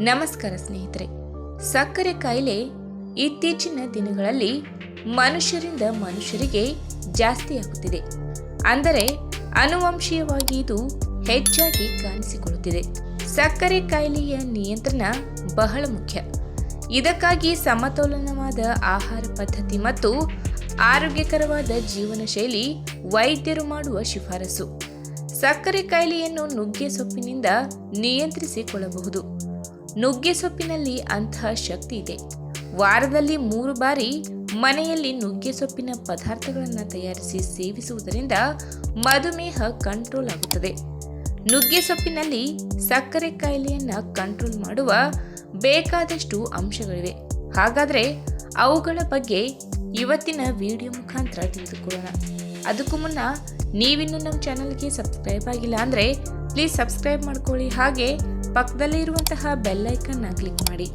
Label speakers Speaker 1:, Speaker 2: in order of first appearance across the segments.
Speaker 1: ನಮಸ್ಕಾರ ಸ್ನೇಹಿತರೆ. ಸಕ್ಕರೆ ಕಾಯಿಲೆ ಇತ್ತೀಚಿನ ದಿನಗಳಲ್ಲಿ ಮನುಷ್ಯರಿಂದ ಮನುಷ್ಯರಿಗೆ ಜಾಸ್ತಿ ಆಗುತ್ತಿದೆ. ಅಂದರೆ ಅನುವಂಶೀಯವಾಗಿ ಇದು ಹೆಚ್ಚಾಗಿ ಕಾಣಿಸಿಕೊಳ್ಳುತ್ತಿದೆ. ಸಕ್ಕರೆ ಕಾಯಿಲೆಯ ನಿಯಂತ್ರಣ ಬಹಳ ಮುಖ್ಯ. ಇದಕ್ಕಾಗಿ ಸಮತೋಲನವಾದ ಆಹಾರ ಪದ್ಧತಿ ಮತ್ತು ಆರೋಗ್ಯಕರವಾದ ಜೀವನ ಶೈಲಿ ವೈದ್ಯರು ಮಾಡುವ ಶಿಫಾರಸು. ಸಕ್ಕರೆ ಕಾಯಿಲೆಯನ್ನು ನುಗ್ಗೆ ಸೊಪ್ಪಿನಿಂದ ನಿಯಂತ್ರಿಸಿಕೊಳ್ಳಬಹುದು. ನುಗ್ಗೆ ಸೊಪ್ಪಿನಲ್ಲಿ ಅಂತಹ ಶಕ್ತಿ ಇದೆ. ವಾರದಲ್ಲಿ ಮೂರು ಬಾರಿ ಮನೆಯಲ್ಲಿ ನುಗ್ಗೆ ಸೊಪ್ಪಿನ ಪದಾರ್ಥಗಳನ್ನು ತಯಾರಿಸಿ ಸೇವಿಸುವುದರಿಂದ ಮಧುಮೇಹ ಕಂಟ್ರೋಲ್ ಆಗುತ್ತದೆ. ನುಗ್ಗೆ ಸೊಪ್ಪಿನಲ್ಲಿ ಸಕ್ಕರೆ ಕಾಯಿಲೆಯನ್ನ ಕಂಟ್ರೋಲ್ ಮಾಡುವ ಬೇಕಾದಷ್ಟು ಅಂಶಗಳಿವೆ. ಹಾಗಾದ್ರೆ ಅವುಗಳ ಬಗ್ಗೆ ಇವತ್ತಿನ ವಿಡಿಯೋ ಮುಖಾಂತರ ತಿಳಿದುಕೊಳ್ಳೋಣ. ಅದಕ್ಕೂ ಮುನ್ನ ನೀವಿನ್ನೂ ನಮ್ಮ ಚಾನಲ್ಗೆ ಸಬ್ಸ್ಕ್ರೈಬ್ ಆಗಿಲ್ಲ ಅಂದರೆ ಪ್ಲೀಸ್ ಸಬ್ಸ್ಕ್ರೈಬ್ ಮಾಡ್ಕೊಳ್ಳಿ. ಹಾಗೆ ಪಕ್ಕದಲ್ಲೇ ಇರುವಂತಹ ಬೆಲ್ ಐಕನ್ನ ಕ್ಲಿಕ್ ಮಾಡಿ.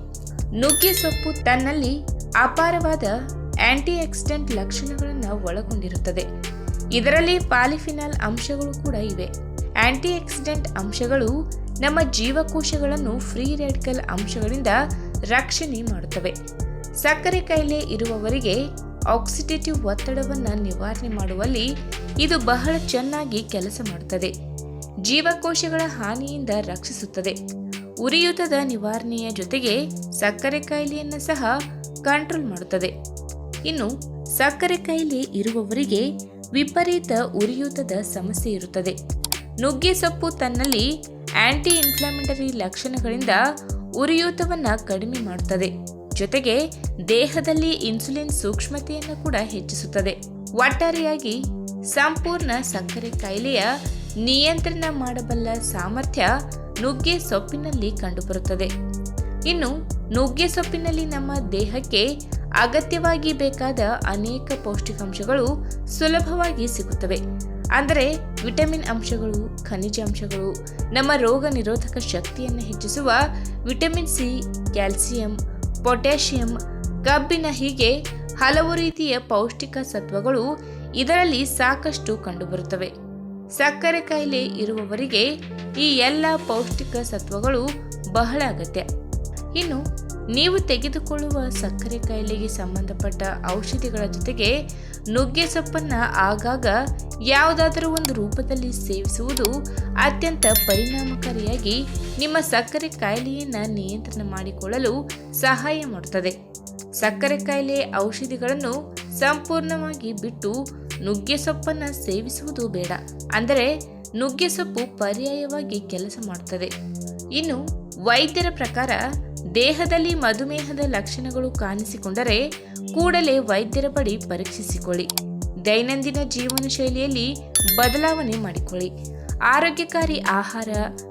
Speaker 1: ನುಗ್ಗೆ ಸೊಪ್ಪು ತನ್ನಲ್ಲಿ ಅಪಾರವಾದ ಆಂಟಿ ಆಕ್ಸಿಡೆಂಟ್ ಲಕ್ಷಣಗಳನ್ನು ಒಳಗೊಂಡಿರುತ್ತದೆ. ಇದರಲ್ಲಿ ಪಾಲಿಫಿನಾಲ್ ಅಂಶಗಳು ಕೂಡ ಇವೆ. ಆಂಟಿ ಆಕ್ಸಿಡೆಂಟ್ ಅಂಶಗಳು ನಮ್ಮ ಜೀವಕೋಶಗಳನ್ನು ಫ್ರೀ ರೆಡಿಕಲ್ ಅಂಶಗಳಿಂದ ರಕ್ಷಣೆ ಮಾಡುತ್ತವೆ. ಸಕ್ಕರೆ ಕಾಯಿಲೆ ಇರುವವರಿಗೆ ಆಕ್ಸಿಡೇಟಿವ್ ಒತ್ತಡವನ್ನು ನಿವಾರಣೆ ಮಾಡುವಲ್ಲಿ ಇದು ಬಹಳ ಚೆನ್ನಾಗಿ ಕೆಲಸ ಮಾಡುತ್ತದೆ. ಜೀವಕೋಶಗಳ ಹಾನಿಯಿಂದ ರಕ್ಷಿಸುತ್ತದೆ. ಉರಿಯೂತದ ನಿವಾರಣೆಯ ಜೊತೆಗೆ ಸಕ್ಕರೆ ಕಾಯಿಲೆಯನ್ನು ಸಹ ಕಂಟ್ರೋಲ್ ಮಾಡುತ್ತದೆ. ಇನ್ನು ಸಕ್ಕರೆ ಕಾಯಿಲೆ ಇರುವವರಿಗೆ ವಿಪರೀತ ಉರಿಯೂತದ ಸಮಸ್ಯೆ ಇರುತ್ತದೆ. ನುಗ್ಗೆ ಸೊಪ್ಪು ತನ್ನಲ್ಲಿ ಆಂಟಿ ಇನ್ಫ್ಲಾಮೇಟರಿ ಲಕ್ಷಣಗಳಿಂದ ಉರಿಯೂತವನ್ನು ಕಡಿಮೆ ಮಾಡುತ್ತದೆ. ಜೊತೆಗೆ ದೇಹದಲ್ಲಿ ಇನ್ಸುಲಿನ್ ಸೂಕ್ಷ್ಮತೆಯನ್ನು ಕೂಡ ಹೆಚ್ಚಿಸುತ್ತದೆ. ಒಟ್ಟಾರೆಯಾಗಿ ಸಂಪೂರ್ಣ ಸಕ್ಕರೆ ಕಾಯಿಲೆಯ ನಿಯಂತ್ರಣ ಮಾಡಬಲ್ಲ ಸಾಮರ್ಥ್ಯ ನುಗ್ಗೆ ಸೊಪ್ಪಿನಲ್ಲಿ ಕಂಡುಬರುತ್ತದೆ. ಇನ್ನು ನುಗ್ಗೆ ಸೊಪ್ಪಿನಲ್ಲಿ ನಮ್ಮ ದೇಹಕ್ಕೆ ಅಗತ್ಯವಾಗಿ ಬೇಕಾದ ಅನೇಕ ಪೌಷ್ಟಿಕಾಂಶಗಳು ಸುಲಭವಾಗಿ ಸಿಗುತ್ತವೆ. ಅಂದರೆ ವಿಟಮಿನ್ ಅಂಶಗಳು, ಖನಿಜ ಅಂಶಗಳು, ನಮ್ಮ ರೋಗ ನಿರೋಧಕ ಶಕ್ತಿಯನ್ನು ಹೆಚ್ಚಿಸುವ ವಿಟಮಿನ್ ಸಿ, ಕ್ಯಾಲ್ಸಿಯಂ, ಪೊಟ್ಯಾಷಿಯಂ, ಕಬ್ಬಿನ ಹೀಗೆ ಹಲವು ರೀತಿಯ ಪೌಷ್ಟಿಕ ಸತ್ವಗಳು ಇದರಲ್ಲಿ ಸಾಕಷ್ಟು ಕಂಡುಬರುತ್ತವೆ. ಸಕ್ಕರೆ ಕಾಯಿಲೆ ಇರುವವರಿಗೆ ಈ ಎಲ್ಲ ಪೌಷ್ಟಿಕ ಸತ್ವಗಳು ಬಹಳ ಅಗತ್ಯ. ಇನ್ನು ನೀವು ತೆಗೆದುಕೊಳ್ಳುವ ಸಕ್ಕರೆ ಕಾಯಿಲೆಗೆ ಸಂಬಂಧಪಟ್ಟ ಔಷಧಿಗಳ ಜೊತೆಗೆ ನುಗ್ಗೆ ಸೊಪ್ಪನ್ನು ಆಗಾಗ ಯಾವುದಾದರೂ ಒಂದು ರೂಪದಲ್ಲಿ ಸೇವಿಸುವುದು ಅತ್ಯಂತ ಪರಿಣಾಮಕಾರಿಯಾಗಿ ನಿಮ್ಮ ಸಕ್ಕರೆ ಕಾಯಿಲೆಯನ್ನು ನಿಯಂತ್ರಣ ಮಾಡಿಕೊಳ್ಳಲು ಸಹಾಯ ಮಾಡುತ್ತದೆ. ಸಕ್ಕರೆ ಕಾಯಿಲೆ ಔಷಧಿಗಳನ್ನು ಸಂಪೂರ್ಣವಾಗಿ ಬಿಟ್ಟು ನುಗ್ಗೆ ಸೊಪ್ಪನ್ನು ಸೇವಿಸುವುದು ಬೇಡ. ಅಂದರೆ ನುಗ್ಗೆ ಸೊಪ್ಪು ಪರ್ಯಾಯವಾಗಿ ಕೆಲಸ ಮಾಡುತ್ತದೆ ಇನ್ನು ವೈದ್ಯರ ಪ್ರಕಾರ ದೇಹದಲ್ಲಿ ಮಧುಮೇಹದ ಲಕ್ಷಣಗಳು ಕಾಣಿಸಿಕೊಂಡರೆ ಕೂಡಲೇ ವೈದ್ಯರ ಬಳಿ ಪರೀಕ್ಷಿಸಿಕೊಳ್ಳಿ. ದೈನಂದಿನ ಜೀವನ ಶೈಲಿಯಲ್ಲಿ ಬದಲಾವಣೆ ಮಾಡಿಕೊಳ್ಳಿ. ಆರೋಗ್ಯಕಾರಿ ಆಹಾರ,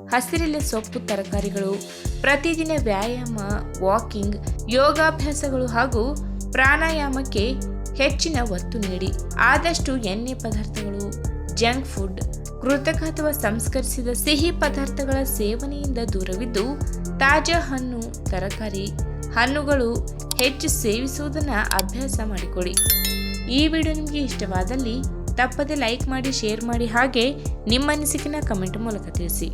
Speaker 1: ಹಸಿರಿಲೆ ಸೊಪ್ಪು ತರಕಾರಿಗಳು, ಪ್ರತಿದಿನ ವ್ಯಾಯಾಮ, ವಾಕಿಂಗ್, ಯೋಗಾಭ್ಯಾಸಗಳು ಹಾಗೂ ಪ್ರಾಣಾಯಾಮಕ್ಕೆ ಹೆಚ್ಚಿನ ಒತ್ತು ನೀಡಿ. ಆದಷ್ಟು ಎಣ್ಣೆ ಪದಾರ್ಥಗಳು, ಜಂಕ್ ಫುಡ್, ಕೃತಕ ಅಥವಾ ಸಂಸ್ಕರಿಸಿದ ಸಿಹಿ ಪದಾರ್ಥಗಳ ಸೇವನೆಯಿಂದ ದೂರವಿದ್ದು, ತಾಜಾ ಹಣ್ಣು, ತರಕಾರಿ, ಹಣ್ಣುಗಳು ಹೆಚ್ಚು ಸೇವಿಸುವುದನ್ನು ಅಭ್ಯಾಸ ಮಾಡಿಕೊಳ್ಳಿ. ಈ ವಿಡಿಯೋ ನಿಮಗೆ ಇಷ್ಟವಾದಲ್ಲಿ ತಪ್ಪದೆ ಲೈಕ್ ಮಾಡಿ, ಶೇರ್ ಮಾಡಿ ಹಾಗೆ ನಿಮ್ಮ ಅನಿಸಿಕೆನ ಕಮೆಂಟ್ ಮೂಲಕ ತಿಳಿಸಿ.